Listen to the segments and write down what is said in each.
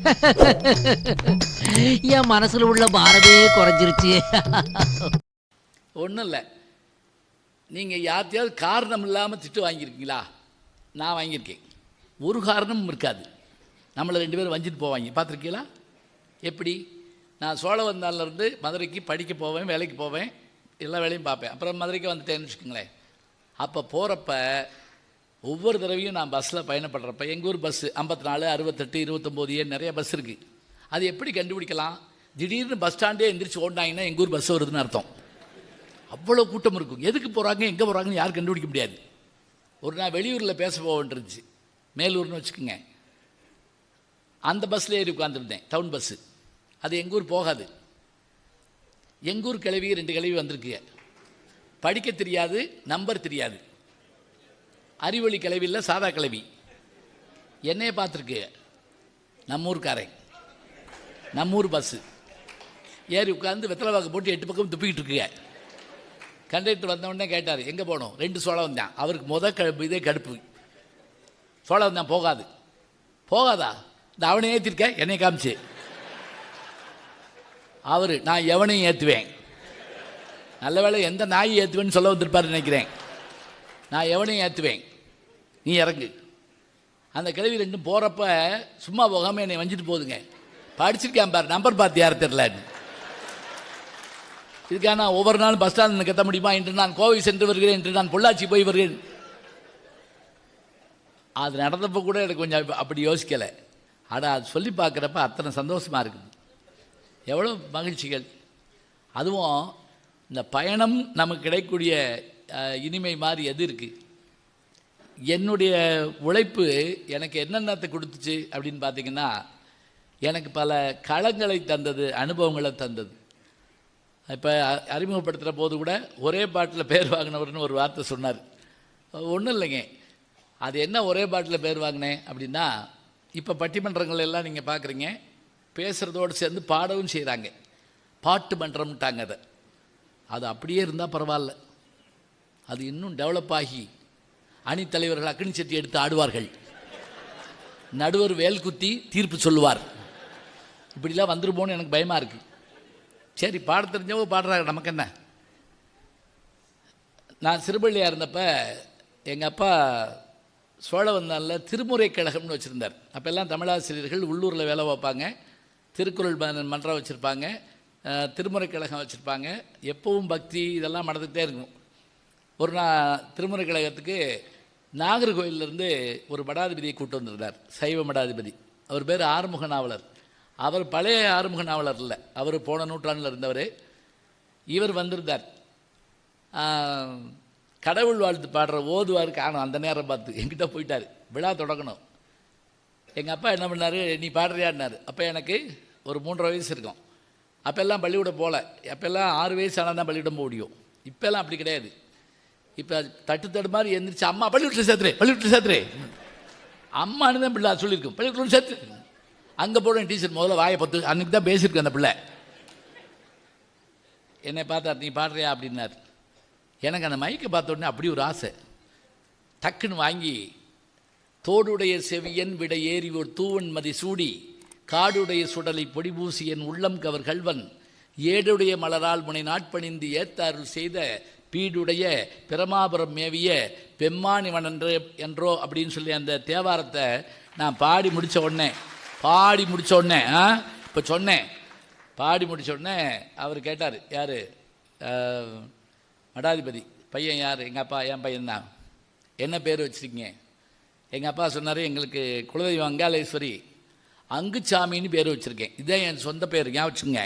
என் மனசில் உள்ள பாரமே குறைஞ்சிருச்சு. ஒன்றும் இல்லை நீங்கள் யார்த்தையாவது காரணம் இல்லாமல் திட்டு வாங்கியிருக்கீங்களா? நான் வாங்கியிருக்கேன். ஒரு காரணமும் இருக்காது. நம்மளை ரெண்டு பேரும் வஞ்சிட்டு போவாங்க. பார்த்துருக்கீங்களா? எப்படி? நான் சோழவந்தான்லேருந்து மதுரைக்கு படிக்க போவேன் வேலைக்கு போவேன் எல்லா வேலையும் பார்ப்பேன். அப்புறம் மதுரைக்கு வந்துட்டேன்னு வச்சுக்கோங்களேன். அப்போ போகிறப்ப ஒவ்வொரு தடவையும் நான் பஸ்ஸில் பயணப்படுறப்ப எங்கள் ஊர் பஸ்ஸு ஐம்பத்தி நாலு அறுபத்தெட்டு இருபத்தொம்போது ஏன் நிறைய பஸ் இருக்குது அது எப்படி கண்டுபிடிக்கலாம்? திடீர்னு பஸ் ஸ்டாண்டே எந்திரிச்சு ஓடினாங்கன்னா எங்கள் ஊர் பஸ் வருதுன்னு அர்த்தம். அவ்வளோ கூட்டம் இருக்கும். எதுக்கு போகிறாங்க எங்கே போகிறாங்கன்னு யாரும் கண்டுபிடிக்க முடியாது. ஒரு நாள் வெளியூரில் பேச போவேன்ருந்துச்சு மேலூர்னு வச்சுக்கோங்க. அந்த பஸ்ஸில் ஏறி உட்காந்துருந்தேன் டவுன் பஸ்ஸு அது எங்கள் ஊர் போகாது. எங்கள் ஊர் கிளவி ரெண்டு கிளவி வந்திருக்குங்க. படிக்க தெரியாது நம்பர் தெரியாது. அறிவொளி கிளவி இல்லை சாதா கிளவி. என்னையே பார்த்துருக்கு. நம்ம ஊர்க்காரன். நம்ம ஊர் பஸ்ஸு ஏறி உட்காந்து வெத்தலை வாக்கு போட்டு எட்டு பக்கம் துப்பிக்கிட்டு இருக்குங்க கண்டக்டர் வந்தவுடனே கேட்டார் எங்கே போகணும் ரெண்டு சோளம் வந்தான் அவருக்கு முத கடுப்பு இதே கடுப்பு. சோளம் வந்தான் போகாது. போகாதா? இந்த அவனை ஏற்றிருக்க என்னை காமிச்சு. அவர் நான் எவனையும் ஏற்றுவேன் நல்ல வேலை எந்த நாயை ஏற்றுவேன்னு சொல்ல வந்திருப்பார் நினைக்கிறேன். நான் எவனையும் ஏற்றுவேன் நீ இறங்கு. அந்த கிழவி ரெண்டும் போகிறப்ப சும்மா போகாமல் என்னை வஞ்சிட்டு போகுதுங்க. படிச்சிருக்கேன் பாரு நம்பர் பார்த்து யார் தெரிலன்னு இதுக்காக நான் ஒவ்வொரு நாளும் பஸ் ஸ்டாண்ட் கத்த முடியுமா இன்று நான் கோவை சென்று வருகிறேன் என்று நான் பொள்ளாச்சி போய் வருகிறேன். அது நடந்தப்போ கூட எனக்கு கொஞ்சம் அப்படி யோசிக்கலை. ஆனால் அது சொல்லி பார்க்குறப்ப அத்தனை சந்தோஷமாக இருக்குது. எவ்வளோ மகிழ்ச்சிகள். அதுவும் இந்த பயணம் நமக்கு கிடைக்கக்கூடிய இனிமை மாதிரி எது இருக்குது என்னுடைய உழைப்பு எனக்கு என்னென்னத்தை கொடுத்துச்சு அப்படின்னு பார்த்தீங்கன்னா எனக்கு பல களங்களை தந்தது அனுபவங்களை தந்தது. இப்போ அறிமுகப்படுத்துகிற போது கூட ஒரே பாட்டில் பேர் வாங்கினவர்னு ஒரு வார்த்தை சொன்னார். ஒன்றும் இல்லைங்க. அது என்ன ஒரே பாட்டில் பேர் வாங்கினேன் அப்படின்னா இப்போ பட்டிமன்றங்கள் எல்லாம் நீங்கள் பார்க்குறீங்க பேசுகிறதோடு சேர்ந்து பாடவும் செய்கிறாங்க பாட்டு மன்றம்ட்டாங்க அதை. அது அப்படியே இருந்தால் பரவாயில்ல. அது இன்னும் டெவலப் ஆகி அணித்தலைவர்கள் அக்னி சட்டி எடுத்து ஆடுவார்கள். நடுவர் வேல் குத்தி தீர்ப்பு சொல்லுவார். இப்படிலாம் வந்துருப்போன்னு எனக்கு பயமாக இருக்குது சரி பாட தெரிஞ்சவோ பாடுறாங்க நமக்கு என்ன? நான் சிறுபள்ளியாக இருந்தப்போ எங்கள் அப்பா சோழவந்தானில் திருமுறை கழகம்னு வச்சுருந்தார் அப்போல்லாம் தமிழாசிரியர்கள் உள்ளூரில் வேலை பார்ப்பாங்க. திருக்குறள் மன்றம் வச்சுருப்பாங்க. திருமுறை கழகம் வச்சுருப்பாங்க. எப்பவும் பக்தி இதெல்லாம் நடந்துகிட்டே இருக்கும். ஒரு நாள் திருமுறை கழகத்துக்கு நாகர்கோயிலிருந்து ஒரு மடாதிபதியை கூட்டு வந்திருந்தார் சைவ மடாதிபதி. அவர் பேர் ஆறுமுக நாவலர். அவர் பழைய ஆறுமுக நாவலர் இல்லை. அவர் போன நூற்றாண்டில் இருந்தவர். இவர் வந்திருந்தார். கடவுள் வாழ்த்து பாடுற ஓதுவார் காணும் அந்த நேரம் பார்த்து. என்கிட்ட போயிட்டார். விழா தொடங்கணும். எங்கள் அப்பா என்ன பண்ணார்? நீ பாடுறியான்னாரு. அப்போ எனக்கு ஒரு மூன்றரை வயசு இருக்கும். அப்போல்லாம் பள்ளிக்கூடம் போகல அப்போல்லாம் ஆறு வயசு ஆனால் தான் பள்ளிக்கூடம் போக முடியும் இப்போல்லாம் அப்படி கிடையாது. இப்போ தட்டு தடு மாதிரி எந்திரிச்சு அம்மா பள்ளிக்கூட்டில் சேர்த்துரு பள்ளிக்கூட்டில் சேர்த்துரு. அம்மானு தான் பிள்ளை சொல்லியிருக்கும். பள்ளிக்கூட்டில் சேர்த்து. அங்கே போட டீச்சர் முதல்ல வாயை பத்து. அன்றைக்கி தான் பேசியிருக்கு அந்த பிள்ளை. என்னை பார்த்தார் நீ பாடுறியா? அப்படின்னார். எனக்கு அந்த மைக்கை பார்த்த உடனே அப்படி ஒரு ஆசை. டக்குன்னு வாங்கி தோடுடைய செவியன் விட ஏறி ஒரு தூவன் மதி சூடி காடுடைய சுடலை பொடிபூசியன் என் உள்ளம் கவர் கல்வன் ஏடுடைய மலரால் முனை நாட்பணிந்து ஏத்தாருள் செய்த பீடுடைய பிரமாபுரம் மேவிய பெம்மானிவன் என்று என்றோ அப்படின்னு சொல்லி அந்த தேவாரத்தை நான் பாடி முடித்த உடனே பாடி முடித்த உடனே ஆ? இப்போ சொன்னேன். பாடி முடித்த உடனே அவர் கேட்டார் யார்? மடாதிபதி. பையன் யார்? எங்கள் அப்பா என் பையன் தான் என்ன பேர் வச்சுருக்கீங்க? எங்கள் அப்பா சொன்னார் எங்களுக்கு குலதெய்வம் அங்காளேஸ்வரி அங்குச்சாமின்னு பேர் வச்சுருக்கேன். இதுதான் என் சொந்த பேர் ஞாபகம் வச்சுங்க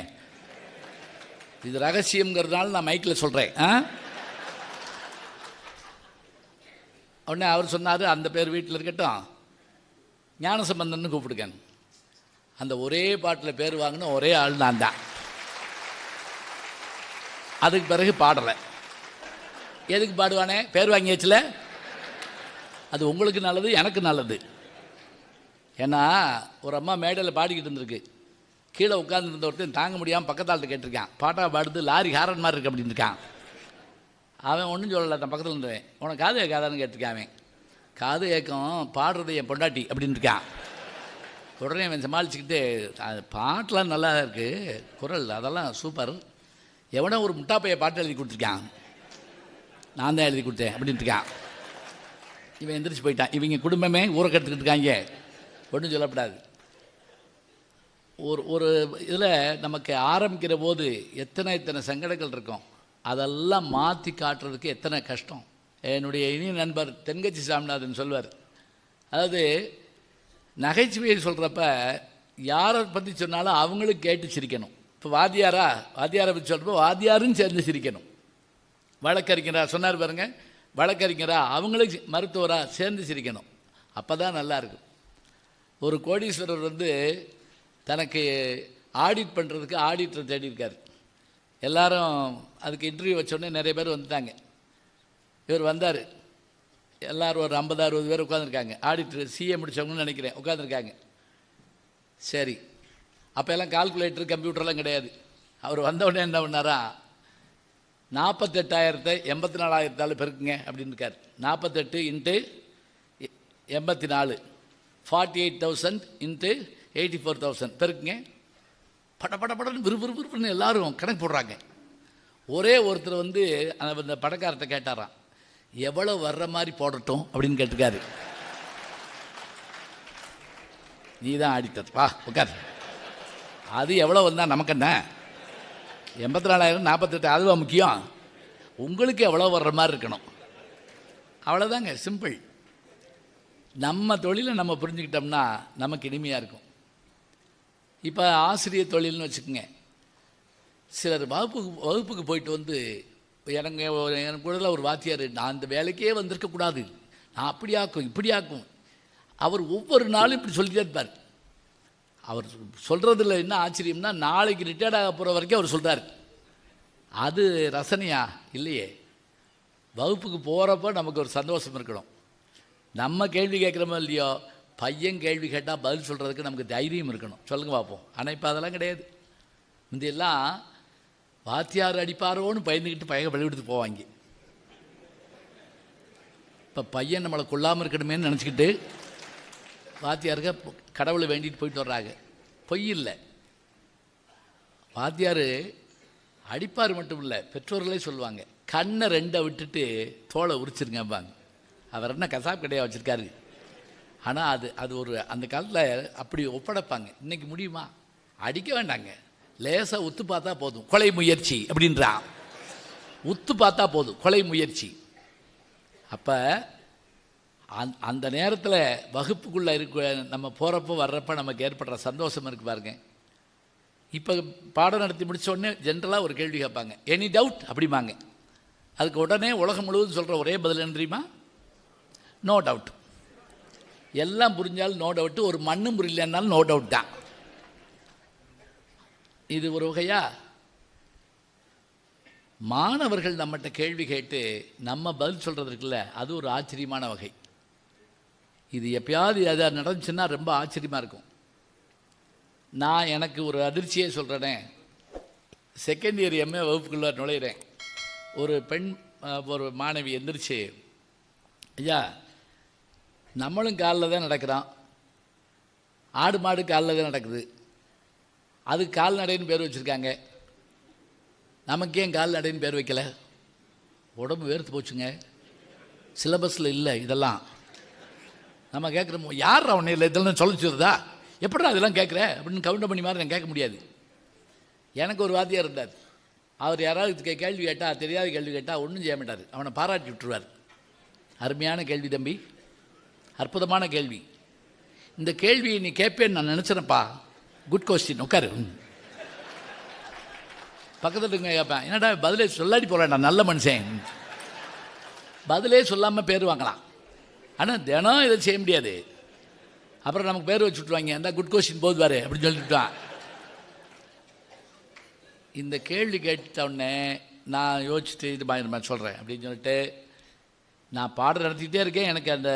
இது ரகசியங்கிறதுனால நான் மைக்கில் சொல்கிறேன் ஆ? உடனே அவர் சொன்னார் அந்த பேர் வீட்டில் இருக்கட்டும். ஞானசம்பந்தன்னு கூப்பிடுங்க. அந்த ஒரே பாட்டில் பேர் வாங்கின ஒரே ஆள் நான் தான். அதுக்கு பிறகு பாடலை. எதுக்கு பாடுவானே? பேர் வாங்கியாச்சுல அது உங்களுக்கு நல்லது எனக்கு நல்லது. ஏன்னா ஒரு அம்மா மேடையில் பாடிக்கிட்டு இருந்திருக்கு. கீழே உட்காந்துருந்த ஒருத்தன் தாங்க முடியாமல் பக்கத்தாள்கிட்ட கேட்டிருக்கான். பாட்டா பாடுது லாரி ஹாரன் மாதிரி இருக்கு அப்படின்னு இருக்கான். அவன் ஒன்றும் சொல்லலை தன் பக்கத்தில் இருந்தவன் உனக்கு காது கேட்காதான்னு கேட்டிருக்கான் அவன். காது ஏக்கம் பாடுறது என் பொண்டாட்டி அப்படின்னு இருக்கான். உடனே அவன் சமாளிச்சுக்கிட்டு அது பாட்டெலாம் நல்லா இருக்குது குரல் அதெல்லாம் சூப்பர் எவனோ ஒரு முட்டாப்பைய பாட்டு எழுதி கொடுத்துருக்கான். நான் தான் எழுதி கொடுத்தேன் அப்படின்ட்டு இருக்கான். இவன் எந்திரிச்சு போயிட்டான். இவங்க குடும்பமே ஊரை கற்றுக்கிட்டு இருக்காங்க. ஒன்றும் சொல்லப்படாது. ஒரு ஒரு இதில் நமக்கு ஆரம்பிக்கிற போது எத்தனை எத்தனை சங்கடங்கள் இருக்கும். அதெல்லாம் மாற்றி காட்டுறதுக்கு எத்தனை கஷ்டம். என்னுடைய இனிய நண்பர் தென்கட்சி சாமிநாதன் சொல்வார். அதாவது நகைச்சுவையை சொல்கிறப்ப யாரை பற்றி சொன்னாலும் அவங்களும் கேட்டு சிரிக்கணும். இப்போ வாத்தியாரா வாத்தியாரை பற்றி சொல்கிறப்ப வாத்தியாரும் சேர்ந்து சிரிக்கணும். வழக்கறிஞரா சொன்னார் பாருங்க வழக்கறிஞரா அவங்களும் மருத்துவராக மருத்துவரா சேர்ந்து சிரிக்கணும். அப்போ தான் நல்லா இருக்கும். ஒரு கோடீஸ்வரர் வந்து தனக்கு ஆடிட் பண்ணுறதுக்கு ஆடிட்டர் தேடி இருக்கார் எல்லாரும் அதுக்கு இன்டர்வியூ வச்சோடனே நிறைய பேர் வந்துட்டாங்க. இவர் வந்தார். எல்லோரும் ஒரு ஐம்பது அறுபது பேர் உட்காந்துருக்காங்க ஆடிட்டர் சிஏ முடிச்சவங்கன்னு நினைக்கிறேன். உட்காந்துருக்காங்க சரி. அப்போ எல்லாம் கால்குலேட்டர் கம்ப்யூட்டர்லாம் கிடையாது. அவர் வந்தவுடனே என்ன பண்ணாரா? நாற்பத்தெட்டாயிரத்தை எண்பத்தி நாலாயிரத்தால் பெருக்குங்க அப்படின்னு இருக்கார். நாற்பத்தெட்டு இன்ட்டு எண்பத்தி நாலு forty eight thousand into eighty four thousand பெருக்குங்க. பட பட படன்னு விறு விறு விறுவிறுன்னு எல்லாரும் கணக்கு போடுறாங்க. ஒரே ஒருத்தர் வந்து அந்த அந்த படக்காரத்தை கேட்டாராம் எவ்வளோ வர்ற மாதிரி போடட்டும்? அப்படின்னு கேட்டிருக்காரு. நீ தான் ஆடிட்டர். வா உட்கார் அது எவ்வளோ வந்தால் நமக்கு என்ன எண்பத்தி நாலாயிரம் நாற்பத்தெட்டு அதுவா முக்கியம். உங்களுக்கு எவ்வளோ வர்ற மாதிரி இருக்கணும். அவ்வளோதாங்க சிம்பிள். நம்ம தொழிலை நம்ம புரிஞ்சுக்கிட்டோம்னா நமக்கு இனிமையாக இருக்கும். இப்போ ஆசிரியர் தொழில்னு வச்சுக்கோங்க. சிலர் வகுப்புக்கு வகுப்புக்கு போயிட்டு வந்து எனக்கு எனக்கு கூட ஒரு வாத்தியார் நான் அந்த வேலைக்கே வந்திருக்கக்கூடாது நான் அப்படி ஆக்கும் இப்படி ஆக்கும். அவர் ஒவ்வொரு நாளும் இப்படி சொல்லிட்டே இருப்பார். அவர் சொல்கிறதுல என்ன ஆச்சரியம்னா நாளைக்கு ரிட்டையர்ட் ஆக போகிற வரைக்கும் அவர் சொல்கிறார் அது ரசனையா? இல்லையே. வகுப்புக்கு போகிறப்ப நமக்கு ஒரு சந்தோஷம் இருக்கணும். நம்ம கேள்வி கேட்குறோமோ இல்லையோ பையன் கேள்வி கேட்டால் பதில் சொல்கிறதுக்கு நமக்கு தைரியம் இருக்கணும். சொல்லுங்கள் பார்ப்போம் ஆனால் இப்போ அதெல்லாம் கிடையாது. முந்தையெல்லாம் வாத்தியார் அடிப்பாரோன்னு பயந்துக்கிட்டு பையன் பள்ளிவிடுத்து போவாங்க. இப்போ பையன் நம்மளை கொல்லாமல் இருக்கணுமேன்னு நினச்சிக்கிட்டு வாத்தியாருக்கு கடவுளை வேண்டிட்டு போயிட்டு வர்றாங்க. பொய் இல்லை. வாத்தியார் அடிப்பார் மட்டும் இல்லை பெற்றோர்களே சொல்லுவாங்க கண்ணை ரெண்டை விட்டுட்டு தோலை உரிச்சிருங்கம்பாங்க. அவர் என்ன கசாப் கடையாக வச்சுருக்காரு? ஆனால் அது அது ஒரு அந்த காலத்தில் அப்படி ஒப்படைப்பாங்க. இன்றைக்கி முடியுமா? அடிக்க வேண்டாங்க. லேசாக உத்து பார்த்தா போதும். கொலை முயற்சி அப்படின்றான் உத்து பார்த்தா போதும். கொலை முயற்சி. அப்போ அந் அந்த நேரத்தில் வகுப்புக்குள்ளே இருக்க நம்ம போகிறப்ப வர்றப்போ நமக்கு ஏற்படுற சந்தோஷம் இருக்கு பாருங்க. இப்போ பாடம் நடத்தி முடிச்ச உடனே ஜென்ரலாக ஒரு கேள்வி கேட்பாங்க. எனி டவுட் அப்படிம்பாங்க. அதுக்கு உடனே உலகம் முழுவதும் சொல்கிற ஒரே பதில் என்ன தெரியுமா? நோ டவுட் எல்லாம் புரிஞ்சாலும் நோ டவுட் ஒரு மண்ணும் புரியலன்னாலும் நோ டவுட் தான். இது ஒரு வகையா? மாணவர்கள் நம்மகிட்ட கேள்வி கேட்டு நம்ம பதில் சொல்கிறது இருக்குல்ல அது ஒரு ஆச்சரியமான வகை. இது எப்பயாவது அதை நடந்துச்சுன்னா ரொம்ப ஆச்சரியமாக இருக்கும். நான் எனக்கு ஒரு அதிர்ச்சியே சொல்கிறேனே செகண்ட் இயர் எம்ஏ வகுப்புக்குள்ளே நுழையிறேன். ஒரு பெண் ஒரு மாணவி எந்திரிச்சு ஐயா நம்மளும் காலில் தான் நடக்கிறோம் ஆடு மாடு காலில் தான் நடக்குது. அது கால்நடைன்னு பேர் வச்சுருக்காங்க. நமக்கு ஏன் கால்நடைன்னு பேர் வைக்கல? உடம்பு வேர்த்து போச்சுங்க. சிலபஸில் இல்லை இதெல்லாம். நம்ம கேட்குறோம் யார் அவனை இல்லை இதெல்லாம் சொல்லிச்சுருதா எப்படிடா இதெல்லாம் கேட்குற அப்படின்னு கவுண்டர் பண்ணி மாதிரி நான் கேட்க முடியாது. எனக்கு ஒரு வாத்தியார் இருந்தார். அவர் யாராவது கே- கேள்வி கேட்டால் தெரியாத கேள்வி கேட்டால் ஒன்றும் செய்ய மாட்டார். அவனை பாராட்டி விட்டுருவார். அருமையான கேள்வி தம்பி. அற்புதமான கேள்வி. இந்த கேள்வியை நீ கேட்பேன்னு நான் நினச்சினப்பா குட் கொஸ்டின் உட்காரு. பக்கத்தில் இருக்க கேட்பேன் என்னடா பதிலே சொல்லாடி போகிறேன்டா நல்ல மனுஷன். பதிலே சொல்லாமல் பேர் வாங்கலாம். ஆனால் தினம் இதை செய்ய முடியாது. அப்புறம் நமக்கு பேர் வச்சுட்ருவாங்க அந்த குட் கொஸ்டின் போதுவாரு அப்படின்னு சொல்லிட்டுட்டான் இந்த கேள்வி கேட்ட உடனே நான் யோசிச்சுட்டு இது மாதிரி சொல்கிறேன் அப்படின்னு சொல்லிட்டு நான் பாடம் நடத்திக்கிட்டே இருக்கேன். எனக்கு அந்த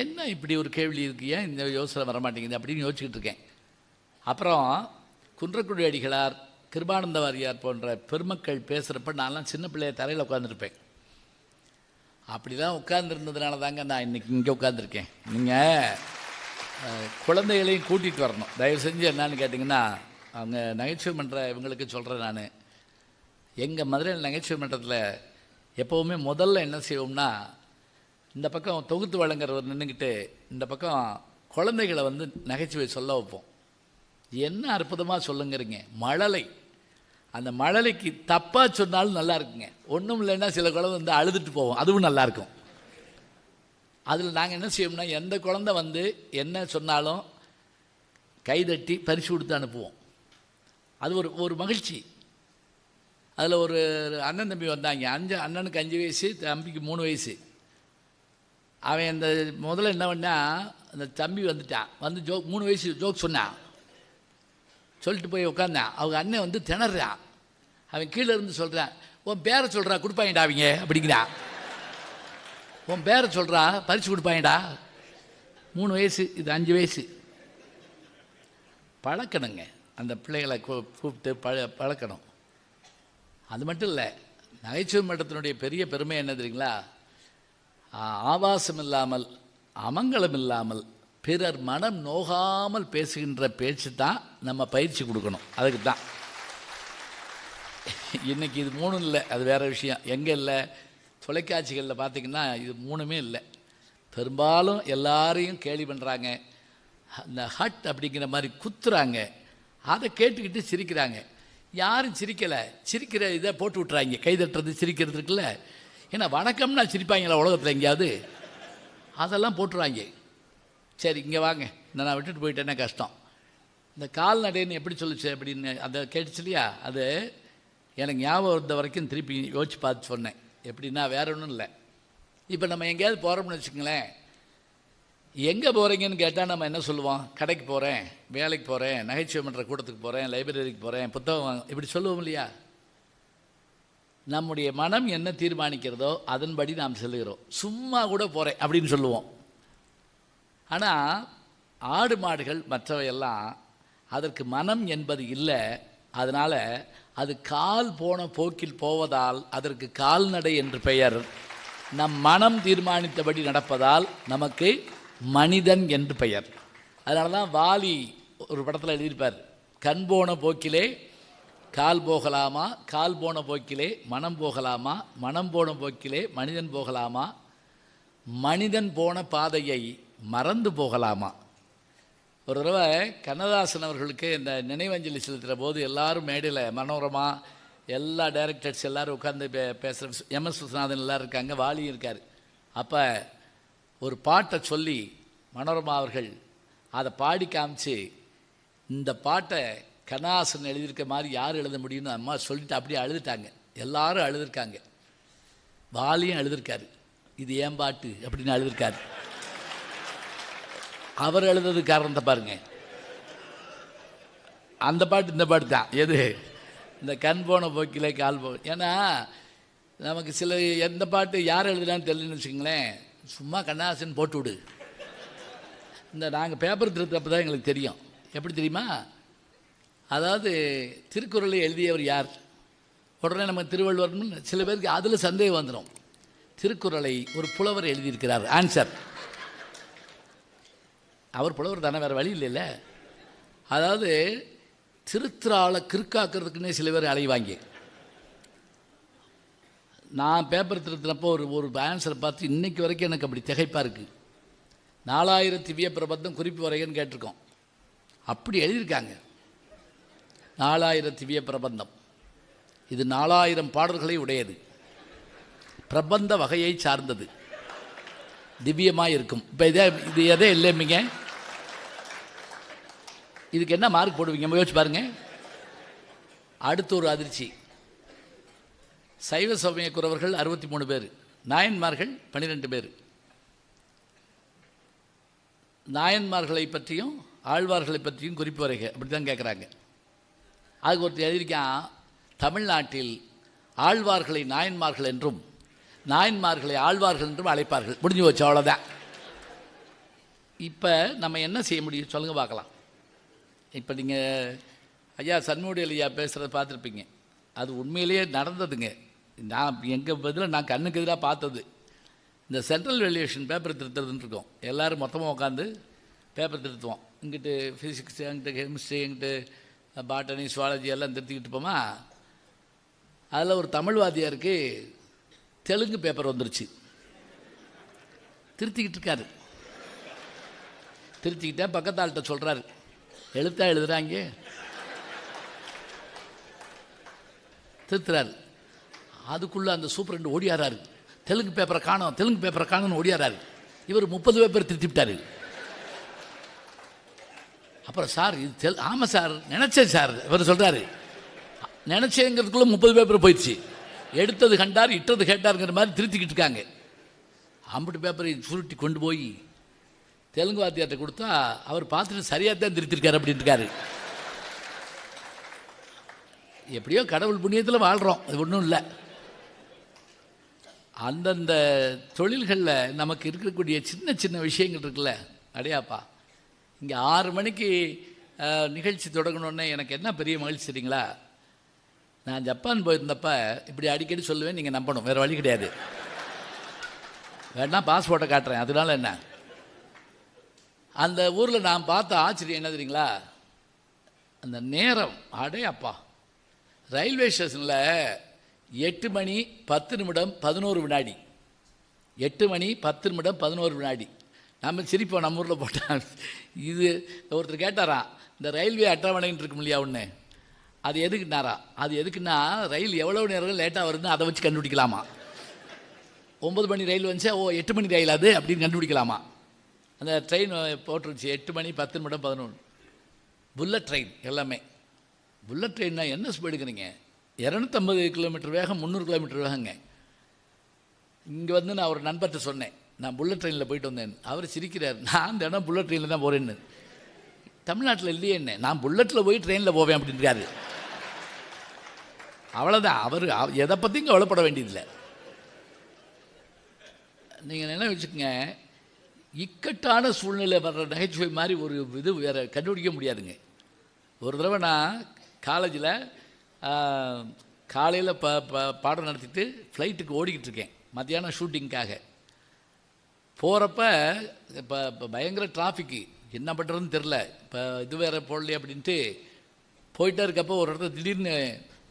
என்ன இப்படி ஒரு கேள்வி இருக்கு? ஏன் இந்த யோசனை வர மாட்டேங்குது அப்படின்னு யோசிச்சுக்கிட்டு இருக்கேன். அப்புறம் குன்றக்குடி அடிகளார் கிருபானந்த வாரியார் போன்ற பெருமக்கள் பேசுகிறப்ப நான்லாம் சின்ன பிள்ளைய தரையில் உட்காந்துருப்பேன் அப்படி தான் உட்காந்துருந்ததுனால தாங்க நான் இன்னைக்கு இங்கே உட்காந்துருக்கேன் நீங்கள் குழந்தைகளையும் கூட்டிகிட்டு வரணும். தயவு செஞ்சு என்னன்னு கேட்டிங்கன்னா அவங்க நகைச்சுவை மன்ற இவங்களுக்கு சொல்கிறேன் நான். எங்கள் மதுரையில் நகைச்சுவை மன்றத்தில் எப்போவுமே முதல்ல என்ன செய்வோம்னா இந்த பக்கம் தொகுத்து வழங்குறவர் நின்றுக்கிட்டு இந்த பக்கம் குழந்தைகளை வந்து நகைச்சுவை சொல்ல வைப்போம். என்ன அற்புதமாக சொல்லுங்கிறீங்க. மழலை. அந்த மழலைக்கு தப்பாக சொன்னாலும் நல்லா இருக்குங்க. ஒன்றும் இல்லைன்னா சில குழந்தை வந்து அழுதுட்டு போவோம். அதுவும் நல்லாயிருக்கும் அதில் நாங்கள் என்ன செய்வோம்னா எந்த குழந்தை வந்து என்ன சொன்னாலும் கைதட்டி பரிசு கொடுத்து அனுப்புவோம். அது ஒரு ஒரு மகிழ்ச்சி. அதில் ஒரு அண்ணன் தம்பி வந்தாங்க. அஞ்சு அண்ணனுக்கு அஞ்சு வயசு தம்பிக்கு மூணு வயசு. அவன் இந்த முதல்ல என்ன பண்ணா அந்த தம்பி வந்துட்டான். வந்து ஜோக் மூணு வயசு ஜோக் சொன்னான் சொல்லிட்டு போய் உட்காந்தான் அவங்க அண்ணன் வந்து திணறான் அவன் கீழே இருந்து சொல்கிறான் உன் பேரை சொல்கிறா கொடுப்பாங்கடா அவங்க அப்படிங்கிறான் உன் பேரை சொல்கிறா பரிசு கொடுப்பாங்கடா மூணு வயசு இது அஞ்சு வயசு. பழக்கணுங்க. அந்த பிள்ளைகளை கூ- கூப்பிட்டு பழ பழக்கணும். அது மட்டும் இல்லை நகைச்சுவை மன்றத்தினுடைய பெரிய பெருமை என்ன தெரியுங்களா? ஆபாசம் இல்லாமல் அமங்கலம் இல்லாமல் பிறர் மனம் நோகாமல் பேசுகின்ற பேச்சு தான் நம்ம பயிற்சி கொடுக்கணும். அதுக்கு தான் இன்றைக்கி இது மூணும் இல்லை அது வேற விஷயம். எங்கே இல்லை? தொலைக்காட்சிகளில் பார்த்திங்கன்னா இது மூணுமே இல்லை. பெரும்பாலும் எல்லாரையும் கேலி பண்ணுறாங்க அந்த ஹட் அப்படிங்கிற மாதிரி குத்துறாங்க. அதை கேட்டுக்கிட்டு சிரிக்கிறாங்க. யாரும் சிரிக்கலை. சிரிக்கிற இதை போட்டு விட்றாங்க கை தட்டுறது ஏன்னா வணக்கம்னா சிரிப்பாங்களா உலகத்தில் எங்கேயாவது? அதெல்லாம் போட்டுருவாங்க சரி இங்கே வாங்க. இந்த நான் விட்டுட்டு போயிட்டேன்னா கஷ்டம்? இந்த கால்நடைன்னு எப்படி சொல்லுச்சு அப்படின்னு அதை கேட்டுச்சு இல்லையா? அது எனக்கு ஞாபகம் இருந்த வரைக்கும் திருப்பி யோசிச்சு பார்த்து சொன்னேன். எப்படின்னா வேற ஒன்றும் இல்லை. இப்போ நம்ம எங்கேயாவது போகிறோம்னு வச்சுக்கங்களேன். எங்கே போகிறீங்கன்னு கேட்டால் நம்ம என்ன சொல்லுவோம்? கடைக்கு போகிறேன் வேலைக்கு போகிறேன் நகைச்சுவை மன்ற கூட்டத்துக்கு போகிறேன் லைப்ரரிக்கு போகிறேன் புத்தகம் இப்படி சொல்லுவோம் இல்லையா? நம்முடைய மனம் என்ன தீர்மானிக்கிறதோ அதன்படி நாம் செல்லுகிறோம். சும்மா கூட போகிறேன் அப்படின்னு சொல்லுவோம். ஆனால் ஆடு மாடுகள் மற்றவையெல்லாம் அதற்கு மனம் என்பது இல்லை. அதனால் அது கால் போன போக்கில் போவதால் அதற்கு கால்நடை என்று பெயர். நம் மனம் தீர்மானித்தபடி நடப்பதால் நமக்கு மனிதன் என்று பெயர். அதனால தான் வாலி ஒரு படத்தில் எழுதியிருப்பார். கண் போன போக்கிலே கால் போகலாமா? கால் போன போக்கிலே மனம் போகலாமா? மனம் போன போக்கிலே மனிதன் போகலாமா? மனிதன் போன பாதையை மறந்து போகலாமா? ஒரு தடவை கண்ணதாசன் அவர்களுக்கு இந்த நினைவஞ்சலி செலுத்துகிற போது எல்லாரும் மேடையில் மனோரமா எல்லா டைரக்டர்ஸ் எல்லோரும் உட்காந்து பே பேசுகிற எம்எஸ் விஸ்வநாதன் எல்லாரும் இருக்காங்க வாலியும் இருக்கார். அப்போ ஒரு பாட்டை சொல்லி மனோரமா அவர்கள் அதை பாடி காமிச்சு இந்த பாட்டை கண்ணாசன் எழுதியிருக்க மாதிரி யார் எழுத முடியும்னு அம்மா சொல்லிட்டு அப்படியே அழுதுட்டாங்க. எல்லாரும் அழுதுருக்காங்க. வாலியும் அழுதுருக்காரு. இது ஏன் பாட்டு? அப்படின்னு அழுதுருக்காரு. அவர் எழுதுறது காரணத்தை பாருங்க. அந்த பாட்டு இந்த பாட்டு தான். எது? இந்த கண் போன போக்கிலே கால் போ ஏன்னா நமக்கு சில எந்த பாட்டு யார் எழுதுனான்னு தெரியலன்னு வச்சுங்களேன் சும்மா கண்ணாசன் போட்டு விடு. இந்த நாங்கள் பேப்பர் திருத்தப்போ தான் எங்களுக்கு தெரியும். எப்படி தெரியுமா? அதாவது திருக்குறளை எழுதியவர் யார்? உடனே நம்ம திருவள்ளுவர்னு சில பேருக்கு அதில் சந்தேகம் வந்துடும் திருக்குறளை ஒரு புலவர் எழுதியிருக்கிறார். ஆன்சர் அவர் புலவர் தானே வேறு வழி இல்லைல்ல. அதாவது திருத்திராளை கிறுக்காக்கிறதுக்குன்னே சில பேர் அலைவாங்க நான் பேப்பர் திருத்தினப்போ ஒரு ஒரு ஆன்சரை பார்த்து இன்னைக்கு வரைக்கும் எனக்கு அப்படி திகைப்பாக இருக்குது நாலாயிரம் திவ்ய பிரபந்தம் குறிப்பு வரையன்னு கேட்டிருக்கோம். அப்படி எழுதியிருக்காங்க. நாலாயிரம் திவ்ய பிரபந்தம். இது நாலாயிரம் பாடல்களை உடையது. பிரபந்த வகையை சார்ந்தது. திவ்யமாக இருக்கும். இப்போ இதே இது எதே இல்லைமிங்க இதுக்கு என்ன மார்க் போடுவீங்க? யோசிச்சு பாருங்க. அடுத்து ஒரு அதிர்ச்சி. சைவ சமய குறவர்கள் அறுபத்தி மூணு பேர். நாயன்மார்கள் பன்னிரெண்டு பேர். நாயன்மார்களை பற்றியும் ஆழ்வார்களை பற்றியும் குறிப்பு வரைக. அப்படி தான் கேட்குறாங்க அதுக்கு ஒருத்தர் எழுதியிருக்கான் தமிழ்நாட்டில் ஆழ்வார்களை நாயன்மார்கள் என்றும் நாயன்மார்களை ஆழ்வார்கள் என்றும் அழைப்பார்கள். முடிஞ்சு வச்சு அவ்வளோதான் இப்போ நம்ம என்ன செய்ய முடியும்? சொல்லுங்கள் பார்க்கலாம். இப்போ நீங்கள் ஐயா சண்முடி ஐயா பேசுகிறத பார்த்துருப்பீங்க. அது உண்மையிலேயே நடந்ததுங்க. நான் எங்கள் பதில் நான் கண்ணுக்கு எதிராக பார்த்தது. இந்த சென்ட்ரல் வேல்யூஷன் பேப்பர் திருத்துறதுன்னு இருக்கோம். எல்லோரும் மொத்தமாக உட்காந்து பேப்பர் திருத்துவோம். இங்கிட்டு ஃபிசிக்ஸ் எங்கிட்ட கெமிஸ்ட்ரி பாட்டனி சுவாலஜி எல்லாம் திருத்திக்கிட்டு போமா அதில் ஒரு தமிழ் வாத்தியாருக்கு தெலுங்கு பேப்பர் வந்துருச்சு. திருத்திக்கிட்டு இருக்காரு. திருத்திக்கிட்டே பக்கத்தாள்கிட்ட சொல்கிறாரு எழுத்தா எழுதுறாங்க. திருத்துறாரு. அதுக்குள்ளே அந்த சூப்பரண்ட் ஓடியாராரு. தெலுங்கு பேப்பரை காணோம் தெலுங்கு பேப்பரை காணோம்னு ஓடியாராரு. இவர் முப்பது பேப்பர் திருத்தி விட்டாரு அப்புறம் சார் இது தெல் ஆமாம் சார் நினச்சேன் சார் இவர் சொல்கிறாரு நினச்சேங்கிறதுக்குள்ளே முப்பது பேப்பர் போயிடுச்சு. எடுத்தது கண்டார் இட்டது கேட்டாருங்கிற மாதிரி திருத்திக்கிட்டு இருக்காங்க. அம்புட்டு பேப்பரை சுருட்டி கொண்டு போய் தெலுங்கு வாத்தியார்ட்ட கொடுத்தா அவர் பார்த்துட்டு சரியாக தான் திருத்திருக்காரு அப்படின்ட்டு எப்படியோ கடவுள் புண்ணியத்தில் வாழ்கிறோம் அது ஒன்றும் இல்லை. அந்தந்த தொழில்களில் நமக்கு இருக்கக்கூடிய சின்ன சின்ன விஷயங்கள் இருக்குல்ல அடையாப்பா. இங்கே ஆறு மணிக்கு நிகழ்ச்சி தொடங்கணுன்னே எனக்கு என்ன பெரிய மகிழ்ச்சி தெரியுங்களா? நான் ஜப்பான் போயிருந்தப்ப இப்படி அடிக்கடி சொல்லுவேன் நீங்கள் நம்பணும். வேறு வழி கிடையாது. வேணா பாஸ்போர்ட்டை காட்டுறேன். அதனால என்ன? அந்த ஊரில் நான் பார்த்த ஆச்சரியம் என்ன தெரியுங்களா? அந்த நேரம். அடே அப்பா. ரயில்வே ஸ்டேஷனில் எட்டு மணி பத்து நிமிடம் பதினோரு வினாடி. எட்டு மணி பத்து நிமிடம் பதினோரு வினாடி. நம்ம சிரிப்போம் நம்ம ஊரில் போட்டால் இது ஒருத்தர் கேட்டாரா இந்த ரயில்வே அட்டவணைன்னு இருக்கும் இல்லையா ஒன்று அது எதுக்குனாரா அது எதுக்குன்னா ரயில் எவ்வளோ நேரம் லேட்டாக வருதுன்னு அதை வச்சு கண்டுபிடிக்கலாமா? ஒம்பது மணி ரயில் வந்துச்சா? ஓ எட்டு மணி ரயில் அது அப்படின்னு கண்டுபிடிக்கலாமா? அந்த ட்ரெயின் போட்டுருச்சு. எட்டு மணி பத்து நிமிடம் பதினொன்று புல்லட் ட்ரெயின் எல்லாமே. புல்லட் ட்ரெயின்னா என்ன ஸ்பீடு எடுக்கிறீங்க இரநூத்தம்பது கிலோமீட்டர் வேகம் முந்நூறு கிலோமீட்டர் வேகங்க. இங்கே வந்து நான் ஒரு நண்பர்கிட்ட சொன்னேன். நான் புல்லட் ட்ரெயினில் போயிட்டு வந்தேன். அவர் சிரிக்கிறார் நான் தினம் இடம் புல்லட் ட்ரெயினில் தான் போகிறேன்னு தமிழ்நாட்டில் இல்லையே என்ன? நான் புல்லட்டில் போய் ட்ரெயினில் போவேன் அப்படின்றாரு. அவ்வளோதான் அவர் எதை பற்றியும் கவலைப்பட வேண்டியதில்லை. நீங்கள் என்ன வச்சுக்கோங்க இக்கட்டான சூழ்நிலை வர்ற நகைச்சுவை மாதிரி ஒரு இது வேறு கண்டுபிடிக்க முடியாதுங்க. ஒரு தடவை நான் காலேஜில் காலையில் ப ப பாடம் நடத்திட்டு ஃப்ளைட்டுக்கு ஓடிக்கிட்டு இருக்கேன். மத்தியானம் ஷூட்டிங்க்காக போகிறப்ப இப்போ இப்போ பயங்கர டிராஃபிக்கு என்ன பண்ணுறதுன்னு தெரில இப்போ இது வேறு போடலையே அப்படின்ட்டு போயிட்டே இருக்கப்போ ஒரு இடத்துல திடீர்னு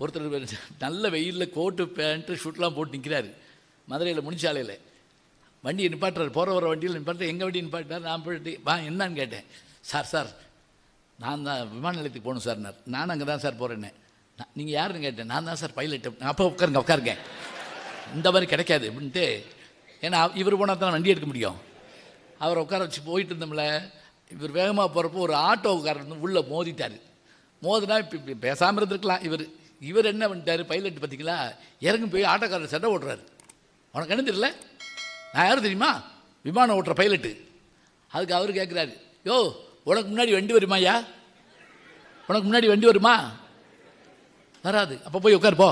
ஒருத்தர் நல்ல வெயிலில் கோட்டு பேண்ட்டு ஷூட்லாம் போட்டு நிற்கிறாரு மதுரையில் முனிச்சாலையில் வண்டியை நிப்பாட்டுறாரு. போகிற வர வண்டியில் நிப்பாட்டு எங்கள் வண்டி நிப்பாட்டார் நான் போயிட்டு வா என்னன்னு கேட்டேன். சார் சார் நான் தான் விமான நிலையத்துக்கு போகணும் சார்னார் நான் அங்கே தான் சார் போகிறேன்னு நீங்கள் யாருன்னு கேட்டேன்? நான் தான் சார் பைலட்டு அப்போ உட்காருங்க உட்காருங்க. இந்த மாதிரி கிடைக்காது அப்படின்ட்டு ஏன்னா இவர் போனால் தான் வண்டி எடுக்க முடியும். அவரை உட்கார வச்சு போயிட்டு இருந்தோம்ல இவர் வேகமாக போகிறப்போ ஒரு ஆட்டோக்காரர் வந்து உள்ளே மோதிட்டார். மோதினா இப்போ இப்படி பேசாமல் இருந்திருக்கலாம். இவர் இவர் என்ன பண்ணிட்டார் பைலட் பார்த்தீங்களா இறங்கி போய் ஆட்டோக்காரர் சட்டை ஓட்டுறாரு உனக்கு என்ன தெரியல? நான் யாரும் தெரியுமா? விமானம் ஓட்டுற பைலட்டு அதுக்கு அவர் கேட்குறாரு யோ உனக்கு முன்னாடி வண்டி வருமாய்யா உனக்கு முன்னாடி வண்டி வருமா? வராது. அப்போ போய் உட்கார் போ.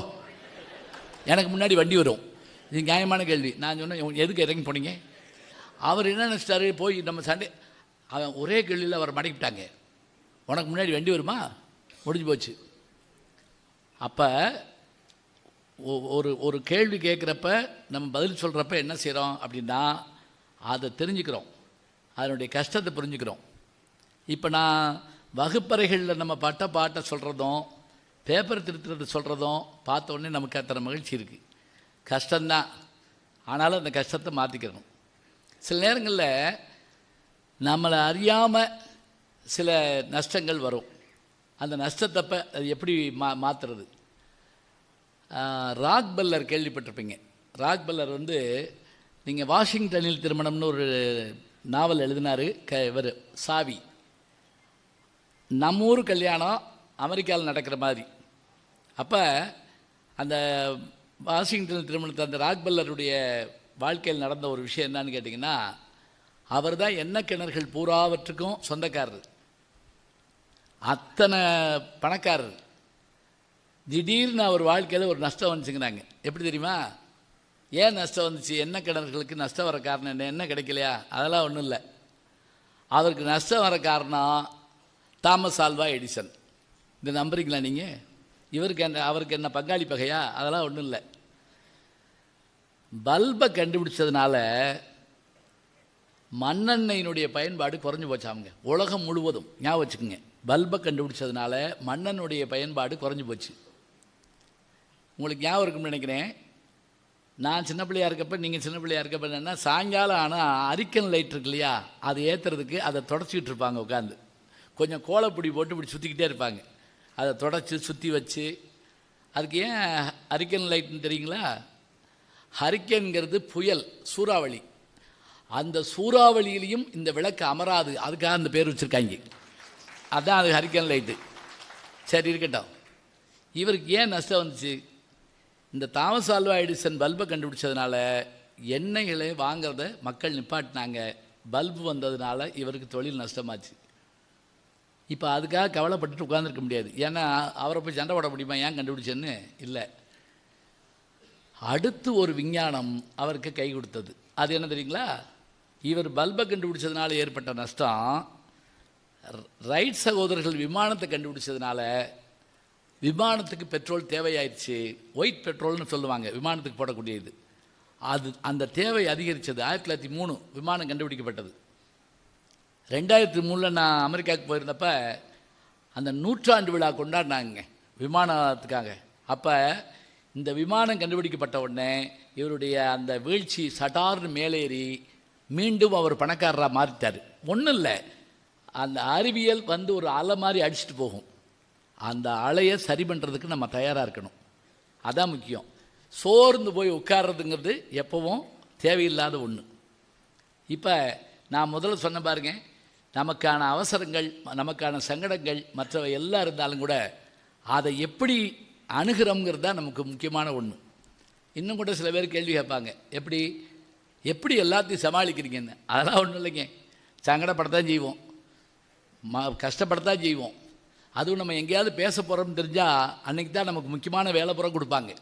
எனக்கு முன்னாடி வண்டி வரும். இது நியாயமான கேள்வி. நான் சொன்னேன் எதுக்கு இறங்கி போனீங்க? அவர் என்ன நினச்சிட்டாரு? போய் நம்ம சண்டே அவன் ஒரே கேள்வியில் அவரை மடக்கிட்டாங்க உனக்கு முன்னாடி வண்டி வருமா? முடிஞ்சு போச்சு. அப்போ ஒரு ஒரு கேள்வி கேட்குறப்ப நம்ம பதில் சொல்கிறப்ப என்ன செய்கிறோம் அப்படின்னா அதை தெரிஞ்சுக்கிறோம். அதனுடைய கஷ்டத்தை புரிஞ்சுக்கிறோம். இப்போ நான் வகுப்பறைகளில் நம்ம பட்ட பாட்டை சொல்கிறதும் பேப்பர் திருத்துறது சொல்கிறதும் பார்த்த உடனே நமக்கு அத்தனை மகிழ்ச்சி இருக்குது கஷ்டந்தான் ஆனாலும் அந்த கஷ்டத்தை மாற்றிக்கணும் சில நேரங்களில் நம்மளை அறியாமல் சில நஷ்டங்கள் வரும். அந்த நஷ்டத்தப்ப அது எப்படி மா மாற்றுறது ராக் பல்லர் கேள்விப்பட்டிருப்பீங்க. ராக் பல்லர் வந்து நீங்கள் வாஷிங்டனில் திருமணம்னு ஒரு நாவல் எழுதினார் க இவர் சாவி. நம்ம ஊர் கல்யாணம் அமெரிக்காவில் நடக்கிற மாதிரி. அப்போ அந்த வாஷிங்டன் திருமணத்தை அந்த ராக்பல்லருடைய வாழ்க்கையில் நடந்த ஒரு விஷயம் என்னன்னு கேட்டிங்கன்னா அவர் தான் எண்ணெய் கிணறுகள் பூராவற்றுக்கும் சொந்தக்காரர். அத்தனை பணக்காரர். திடீர்னு அவர் வாழ்க்கையில் ஒரு நஷ்டம் வந்துச்சுங்கிறாங்க. எப்படி தெரியுமா? ஏன் நஷ்டம் வந்துச்சு? என்ன கிணறுகளுக்கு நஷ்டம் வர காரணம் என்ன? என்ன கிடைக்கலையா? அதெல்லாம் ஒன்றும் இல்லை. அவருக்கு நஷ்டம் வர காரணம் தாமஸ் ஆல்வா எடிசன். இந்த நம்புறீங்களா நீங்கள் இவருக்கு என்ன அவருக்கு என்ன பங்காளி பகையா? அதெல்லாம் ஒன்றும் இல்லை. பல்பை கண்டுபிடிச்சதுனால மண்ணெண்ணெயினுடைய பயன்பாடு குறைஞ்சு போச்சாமுங்க உலகம் முழுவதும் ஞாபகம் வச்சுக்கோங்க. பல்பை கண்டுபிடிச்சதுனால மண்ணெண்ணுடைய பயன்பாடு குறைஞ்சு போச்சு. உங்களுக்கு ஞாபகம் இருக்கும்னு நினைக்கிறேன். நான் சின்ன பிள்ளையா இருக்கப்ப நீங்கள் சின்ன பிள்ளையாக இருக்கப்ப என்னென்னா சாயங்காலம் ஆனால் அரிக்கன் லைட் இருக்கு இல்லையா அதை ஏற்றுறதுக்கு அதை தொடச்சிக்கிட்டு இருப்பாங்க உட்காந்து கொஞ்சம் கோலப்பொடி போட்டு இப்படி சுற்றிக்கிட்டே இருப்பாங்க. அதை தொடச்சி சுற்றி வச்சு. அதுக்கு ஏன் ஹரிக்கன் லைட்னு தெரியுங்களா? ஹரிக்கன்கிறது புயல் சூறாவளி. அந்த சூறாவளியிலையும் இந்த விளக்கு அமராது. அதுக்காக அந்த பேர் வச்சுருக்காங்க. அதுதான் அது ஹரிக்கன் லைட்டு சரி இருக்கட்டும். இவருக்கு ஏன் நஷ்டம் வந்துச்சு? இந்த தாமஸ் ஆல்வா எடிசன் பல்பை கண்டுபிடிச்சதுனால எண்ணெய்களை வாங்குறத மக்கள் நிப்பாட்டினாங்க. பல்பு வந்ததுனால இவருக்கு தொழில் நஷ்டமாச்சு. இப்போ அதுக்காக கவலைப்பட்டுட்டு உட்காந்துருக்க முடியாது. ஏன்னா அவரை போய் சண்டை போட முடியுமா? ஏன் கண்டுபிடிச்சேன்னு? இல்லை. அடுத்து ஒரு விஞ்ஞானம் அவருக்கு கை கொடுத்தது. அது என்ன தெரியுங்களா? இவர் பல்பை கண்டுபிடிச்சதுனால ஏற்பட்ட நஷ்டம். ர- ரைட் சகோதரர்கள் விமானத்தை கண்டுபிடிச்சதுனால விமானத்துக்கு பெட்ரோல் தேவையாயிருச்சு. ஒயிட் பெட்ரோல்னு சொல்லுவாங்க விமானத்துக்கு போடக்கூடியது. அது அந்த தேவை அதிகரித்தது ஆயிரத்தி தொள்ளாயிரத்தி மூணு விமானம் கண்டுபிடிக்கப்பட்டது. ரெண்டாயிரத்தி மூணில் நான் அமெரிக்காவுக்கு போயிருந்தப்ப அந்த நூற்றாண்டு விழா கொண்டாடினாங்க விமானத்துக்காக. அப்போ இந்த விமானம் கண்டுபிடிக்கப்பட்ட உடனே இவருடைய அந்த வீழ்ச்சி சட்டார்னு மேலேறி மீண்டும் அவர் பணக்காரராக மாறிட்டார். ஒன்றும் இல்லை. அந்த அறிவியல் வந்து ஒரு அலை மாதிரி அடிச்சுட்டு போகும். அந்த அலையை சரி பண்ணுறதுக்கு நம்ம தயாராக இருக்கணும். அதான் முக்கியம். சோர்ந்து போய் உட்கார்றதுங்கிறது எப்பவும் தேவையில்லாத ஒன்று இப்போ நான் முதல்ல சொன்ன பாருங்க நமக்கான அவசரங்கள் நமக்கான சங்கடங்கள் மற்றவை எல்லாம் இருந்தாலும் கூட அதை எப்படி அணுகிறோங்கிறது தான் நமக்கு முக்கியமான ஒன்று இன்னும் கூட சில பேர் கேள்வி கேட்பாங்க எப்படி எப்படி எல்லாத்தையும் சமாளிக்கிறீங்கன்னு? அதெல்லாம் ஒன்றும் இல்லைங்க. சங்கடப்படத்தான் செய்வோம். ம கஷ்டப்படத்தான் செய்வோம். அதுவும் நம்ம எங்கேயாவது பேச போகிறோம்னு தெரிஞ்சால் அன்றைக்கி தான் நமக்கு முக்கியமான வேலை புறம் கொடுப்பாங்க.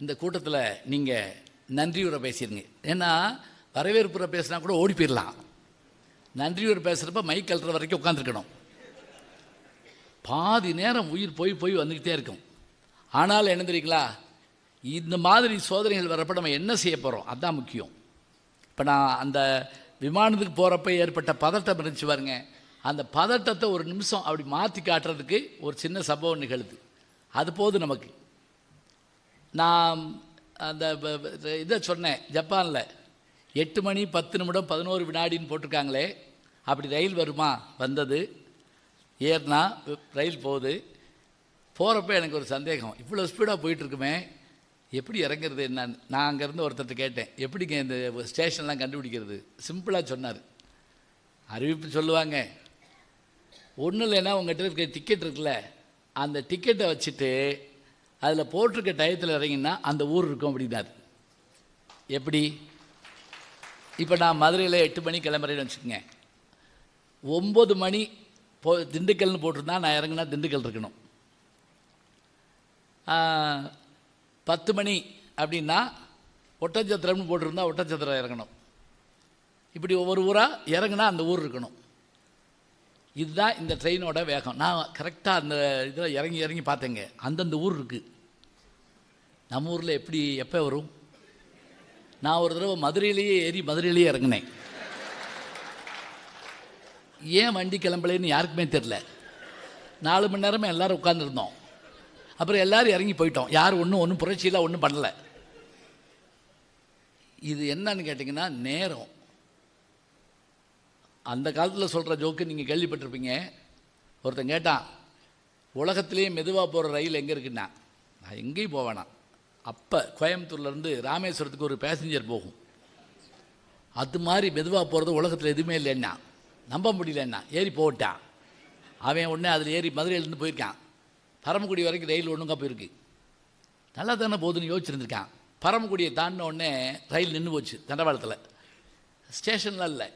இந்த கூட்டத்தில் நீங்கள் நன்றியுரை பேசிடுங்க ஏன்னா வரவேற்புரை பேசினா கூட ஓடி போயிடலாம் நன்றியூர் பேசுகிறப்ப மைக் கல்ற வரைக்கும் உட்காந்துருக்கணும் பாதி நேரம் உயிர் போய் போய் வந்துக்கிட்டே இருக்கும். ஆனால் என்ன தெரியுங்களா? இந்த மாதிரி சோதனைகள் வரப்ப நம்ம என்ன செய்ய போகிறோம் அதுதான் முக்கியம். இப்போ நான் அந்த விமானத்துக்கு போகிறப்ப ஏற்பட்ட பதட்டம் இருந்துச்சு பாருங்க. அந்த பதட்டத்தை ஒரு நிமிஷம் அப்படி மாற்றி காட்டுறதுக்கு ஒரு சின்ன சம்பவம் நிகழுது. அது போதும் நமக்கு. நான் அந்த இதை சொன்னேன். ஜப்பானில் எட்டு மணி பத்து நிமிடம் பதினோரு வினாடின்னு போட்டிருக்காங்களே. அப்படி ரயில் வருமா? வந்தது. ஏறினா ரயில் போகுது. போகிறப்ப எனக்கு ஒரு சந்தேகம். இவ்வளோ ஸ்பீடாக போயிட்டுருக்குமே. எப்படி இறங்குறது என்னன்னு? நான் அங்கேருந்து ஒருத்தர்கிட்ட கேட்டேன். எப்படிங்க இந்த ஸ்டேஷன்லாம் கண்டுபிடிக்கிறது? சிம்பிளாக சொன்னார். அறிவிப்பு சொல்லுவாங்க. ஒன்றும் இல்லைன்னா உங்கள்கிட்ட இருக்க டிக்கெட் இருக்குல்ல அந்த டிக்கெட்டை வச்சுட்டு அதில் போட்டிருக்க டயத்தில் இறங்கினா அந்த ஊர் இருக்கும் அப்படின்னாரு. எப்படி? இப்போ நான் மதுரையில் எட்டு மணி கிளம்புறேன்னு வச்சுக்கோங்க. ஒம்பது மணி போ திண்டுக்கல்னு போட்டிருந்தா நான் இறங்குனா திண்டுக்கல் இருக்கணும். பத்து மணி அப்படின்னா ஒட்டச்சத்திரம்னு போட்டிருந்தா ஒட்டச்சத்திரம் இறங்கணும். இப்படி ஒவ்வொரு ஊராக இறங்குனா அந்த ஊர் இருக்கணும். இதுதான் இந்த ட்ரெயினோட வேகம். நான் கரெக்டாக அந்த இதில் இறங்கி இறங்கி பார்த்தேங்க. அந்தந்த ஊர் இருக்குது நம்ம ஊரில் எப்படி எப்போ வரும்? நான் ஒரு தடவை மதுரையிலேயே ஏறி மதுரையிலேயே இறங்கினேன். ஏன் வண்டி கிளம்பலைன்னு யாருக்குமே தெரில நாலு மணி நேரமே எல்லோரும் உட்காந்துருந்தோம் அப்புறம் எல்லோரும் இறங்கி போயிட்டோம். யார் ஒன்றும் ஒன்றும் புரட்சியெல்லாம் ஒன்றும் பண்ணலை. இது என்னன்னு கேட்டிங்கன்னா நேரம். அந்த காலத்தில் சொல்கிற ஜோக்கு நீங்கள் கேள்விப்பட்டிருப்பீங்க. ஒருத்தன் கேட்டான் உலகத்திலேயே மெதுவாக போகிற ரயில் எங்கே இருக்குன்னா? நான் எங்கேயும் போவேணாம் அப்போ கோயம்புத்தூர்லேருந்து ராமேஸ்வரத்துக்கு ஒரு பேசஞ்சர் போகும். அது மாதிரி மெதுவாக போகிறது உலகத்தில் எதுவுமே இல்லைன்னா நம்ப முடியலன்னா ஏறி போட்டான் அவன் உடனே அதில் ஏறி மதுரையிலேருந்து போயிருக்கான். பரமக்குடி வரைக்கும் ரயில் ஒன்றுங்க போயிருக்கு. நல்லா தானே போகுதுன்னு யோசிச்சுருந்துருக்கான். பரமக்குடியை தாண்டின உடனே ரயில் நின்று போச்சு தண்டவாளத்தில். ஸ்டேஷன்லாம் இல்லை.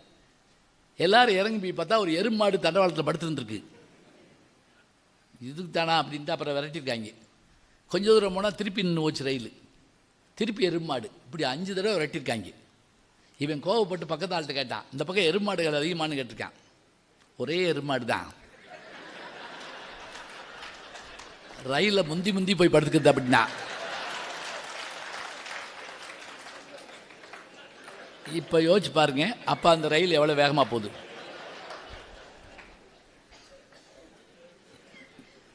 எல்லோரும் இறங்கி போய் பார்த்தா ஒரு எருமாடு தண்டவாளத்தில் படுத்துருந்துருக்கு. இதுக்கு தானா அப்படின்ட்டு அப்புறம் விரட்டியிருக்காங்க. கொஞ்சம் தூரம் போனால் திருப்பி நின்று போச்சு ரயில். திருப்பி எருமாடு. இப்படி அஞ்சு தடவை விரட்டியிருக்காங்க இவன் கோவப்பட்டு பக்கத்து ஆள்கிட்ட கேட்டான் இந்த பக்கம் எருமாடுகள் அதிகமானு கேட்டிருக்கான். ஒரே எருமாடு தான். ரயிலில் முந்தி முந்தி போய் படுத்துக்கிறது அப்படின்னா. இப்போ யோசிச்சு பாருங்க அப்போ அந்த ரயில் எவ்வளோ வேகமாக போகுது?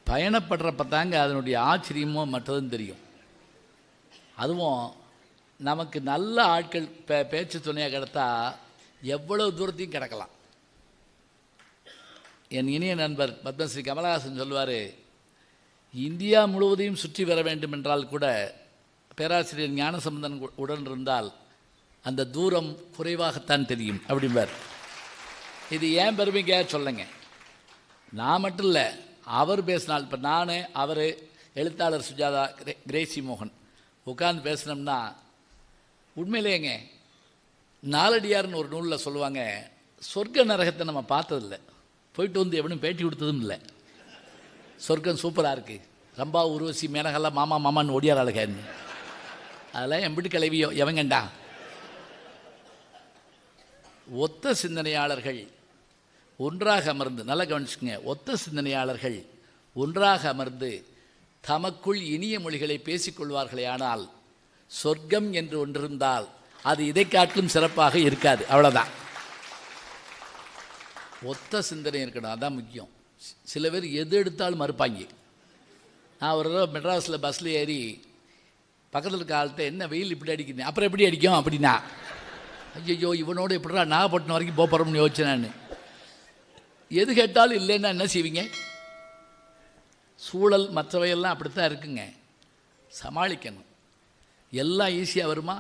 பயணப்படுறப்ப தாங்க அதனுடைய ஆச்சரியமோ மற்றதும் தெரியும். அதுவும் நமக்கு நல்ல ஆட்கள் பே பேச்சு துணையாக கிடத்தா எவ்வளவு தூரத்தையும் கிடக்கலாம். என் இனிய நண்பர் பத்மஸ்ரீ கமலஹாசன் சொல்லுவார் இந்தியா முழுவதையும் சுற்றி வர வேண்டும் என்றால் கூட பேராசிரியர் ஞானசம்பந்தன் உடன் இருந்தால் அந்த தூரம் குறைவாகத்தான் தெரியும் அப்படிம்பார். இது ஏன் பெருமைக்காக சொல்லுங்க. நான் மட்டும் இல்லை அவர் பேசினால் இப்போ நான் அவர் எழுத்தாளர் சுஜாதா கிரே கிரேசி மோகன் உட்காந்து பேசினோம்னா உண்மையிலேங்க நாலடியார்னு ஒரு நூலில் சொல்லுவாங்க சொர்க்க நரகத்தை நம்ம பார்த்ததில்ல. போயிட்டு வந்து எவனும் பேட்டி கொடுத்ததும் இல்லை. சொர்க்கம் சூப்பராக இருக்குது ரம்பா உருவசி மேனகெல்லாம் மாமா மாமான்னு ஒடியார் அழகன்னு அதெல்லாம் எம்பிட்டு கிளவியோ எவங்கண்டா? ஒத்த சிந்தனையாளர்கள் ஒன்றாக அமர்ந்து நல்லா கவனிச்சுங்க ஒத்த சிந்தனையாளர்கள் ஒன்றாக அமர்ந்து தமக்குள் இனிய மொழிகளை பேசிக்கொள்வார்களே ஆனால் சொர்க்கம் என்று ஒன்றிருந்தால் அது இதை காட்டிலும் சிறப்பாக இருக்காது அவ்வளோதான் ஒத்த சிந்தனை இருக்கணும் அதான் முக்கியம். சில பேர் எது எடுத்தாலும் மறுப்பாங்க. நான் ஒரு தடவை மெட்ராஸில் பஸ்ஸில் ஏறி பக்கத்தில் இருக்க ஆள்கிட்ட என்ன வெயில் இப்படி அடிக்குது? அப்புறம் எப்படி அடிக்கும்? அப்படின்னா ஐயோ இவனோட எப்படிடா நாகப்பட்டினம் வரைக்கும் போக போகிறோம்னு யோசிச்சேன் நான். எது கேட்டாலும் இல்லைன்னா என்ன செய்வீங்க? சூழல் மற்றவையெல்லாம் அப்படித்தான் இருக்குங்க. சமாளிக்கணும். எல்லாம் ஈஸியாக வருமா?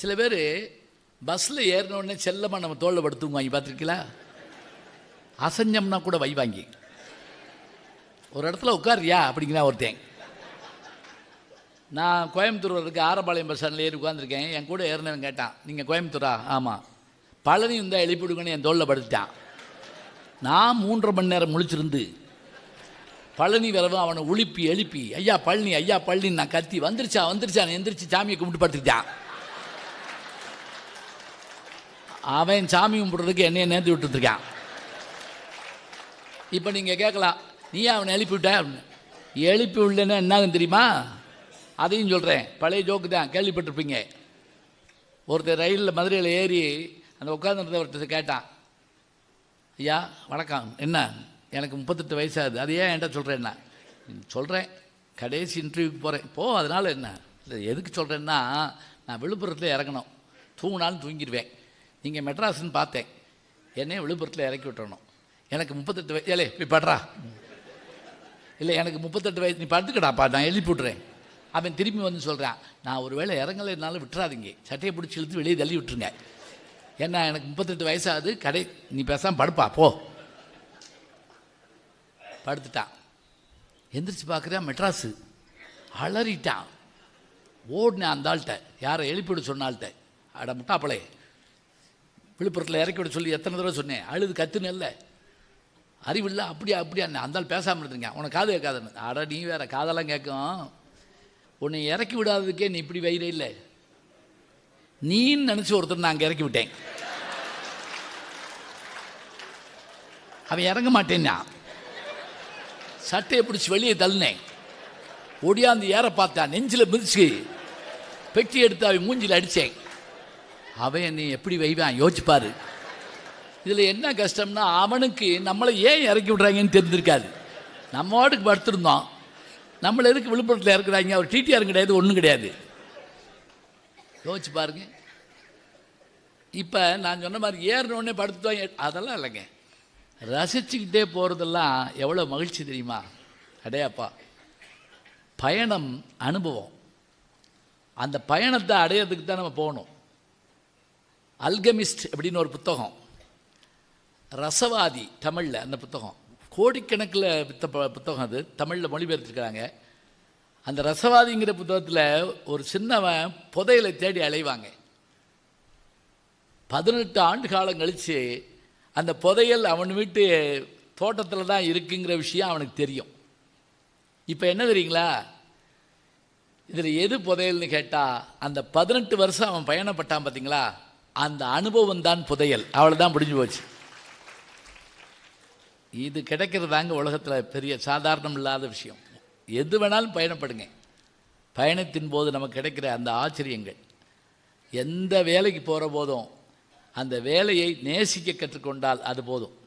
சில பேர் பஸ்ஸில் ஏறினோடனே செல்லமாக நம்ம தோளில் படுத்துங்க வாங்கி பார்த்துருக்கீங்களா? அசஞ்சம்னா கூட வைவாங்கி. ஒரு இடத்துல உட்காரியா அப்படிங்கிறா ஒருத்தன். நான் கோயம்புத்தூர் இருக்க ஆரப்பாளையம் பஸ் ஸ்டாண்டில் ஏறி உட்காந்துருக்கேன் என் கூட ஏறினவன் கேட்டான் நீங்கள் கோயம்புத்தூரா? ஆமாம் பழனி இருந்தால் எழுப்பிவிடுங்கன்னு என் தோளில் படுத்துட்டான். நான் மூன்றரை மணி நேரம் முழிச்சிருந்து பழனி வரவும் அவனை ஒழிப்பி எழுப்பி ஐயா பழனி ஐயா பழனி நான் கத்தி வந்துருச்சா வந்துருச்சா? எந்திரிச்சு சாமியை கும்பிட்டு படுத்துக்கிட்டான். அவன் சாமி கும்பிட்றதுக்கு என்னைய நேர்ந்து விட்டுருக்கான் இப்போ நீங்கள் கேட்கலாம் நீ அவனை எழுப்பி விட்ட? அப்படின்னு. எழுப்பி விடலன்னா என்னாகும் தெரியுமா? அதையும் சொல்கிறேன் பழைய ஜோக்கு தான் கேள்விப்பட்டிருப்பீங்க. ஒருத்தர் ரயிலில் மதுரையில் ஏறி அந்த உட்காந்துருந்த ஒருத்தர் கேட்டான். ஐயா வணக்கம். என்ன? எனக்கு முப்பத்தெட்டு வயசாகுது. அது ஏன் என்கிட்ட சொல்கிறேன்னா சொல்கிறேன் கடைசி இன்டர்வியூக்கு போகிறேன் போ அதனால் என்ன? இல்லை எதுக்கு சொல்கிறேன்னா நான் விழுப்புரத்தில் இறங்கணும். தூங்கினாலும் தூங்கிடுவேன். நீங்கள் மெட்ராஸ்ன்னு பார்த்தேன். என்னையும் விழுப்புரத்தில் இறக்கி விட்டுறணும். எனக்கு முப்பத்தெட்டு வயசு ஏலே இப்படி படுறா. இல்லை எனக்கு முப்பத்தெட்டு வயசு நீ படுத்துக்கடாப்பா நான் எழுப்பி விட்றேன் அவன் திரும்பி வந்து சொல்கிறான் நான் ஒரு வேளை இறங்கலைனாலும் விட்டுறாதீங்க. சட்டையை பிடிச்சி இழுத்து வெளியே தள்ளி விட்டுருங்க. ஏன்னா எனக்கு முப்பத்தெட்டு வயசாகுது. கடை நீ பேசாமல் படுப்பா போ. படுத்துட்டான். எந்திரிச்சு பார்க்குறியா? மெட்ராஸு. அலறிட்டான். ஓடினேன் அந்த ஆள்கிட்ட. யாரை எழுப்பிவிட சொன்னாள்கிட்ட அட முட்டாப்பளே. விழுப்புரத்தில் இறக்கி விட சொல்லி எத்தனை தடவை சொன்னேன். அழுது கத்துனேல்ல அறிவில்லை அப்படியா அப்படியா அந்த ஆள் பேசாமல் இருந்திருக்கேன். உனக்கு காது கேட்காதுன்னு. அட நீ வேற காதெல்லாம் கேட்கும். உன்னை இறக்கி விடாததுக்கே நீ இப்படி வயிறே இல்லை. நீன்னு நினச்சி ஒருத்தர் நான் அங்கே இறக்கி விட்டேன். அவன் இறங்க மாட்டேன்னா. சட்டையை பிடிச்சி வெளியே தள்ளினேன். ஒடியாந்து ஏற பார்த்தான் நெஞ்சில் மிதிச்சு பெட்டி எடுத்து அவன் மூஞ்சில் அடித்தேன் அவன் என்னை எப்படி வைவான் யோசிப்பாரு. இதில் என்ன கஷ்டம்னா அவனுக்கு நம்மளை ஏன் இறக்கி விட்றாங்கன்னு தெரிஞ்சிருக்காது. நம்ம வாட்டுக்கு படுத்திருந்தோம். நம்மளை எதுக்கு விழுப்புரத்தில் இறக்குறாங்க? அவர் டிடிஆர் கிடையாது ஒன்றும் கிடையாது. யோசிச்சு பாருங்க. இப்போ நான் சொன்ன மாதிரி ஏறின உடனே படுத்துட்டோம். அதெல்லாம் இல்லைங்க. ரசிச்சுக்கிட்டே போகிறதெல்லாம் எவ்வளோ மகிழ்ச்சி தெரியுமா? அடையாப்பா. பயணம் அனுபவம். அந்த பயணத்தை அடையிறதுக்கு தான் நம்ம போகணும். அல்கமிஸ்ட் அப்படின்னு ஒரு புத்தகம். ரசவாதி தமிழில் அந்த புத்தகம். கோடிக்கணக்கில் வித்த புத்தகம் அது. தமிழில் மொழிபெயர்த்துருக்காங்க அந்த ரசவாதிங்கிற புத்தகத்தில் ஒரு சின்னவன் புதையலை தேடி அலைவாங்க. பதினெட்டு ஆண்டு காலம் கழித்து அந்த புதையல் அவன் வீட்டு தோட்டத்தில் தான் இருக்குங்கிற விஷயம் அவனுக்கு தெரியும். இப்போ என்ன தெரியுங்களா? இதில் எது புதையல்னு கேட்டால் அந்த பதினெட்டு வருஷம் அவன் பயணப்பட்டான் பார்த்தீங்களா அந்த அனுபவம் தான் புதையல். அவ்வளோதான் முடிஞ்சு போச்சு. இது கிடைக்கிறதாங்க உலகத்தில் பெரிய சாதாரணம் இல்லாத விஷயம். எது வேணாலும் பயணப்படுங்க. பயணத்தின் போது நமக்கு கிடைக்கிற அந்த ஆச்சரியங்கள். எந்த வேலைக்கு போகிற போதும் அந்த வேலையை நேசிக்க கற்றுக்கொண்டால் அது போதும்.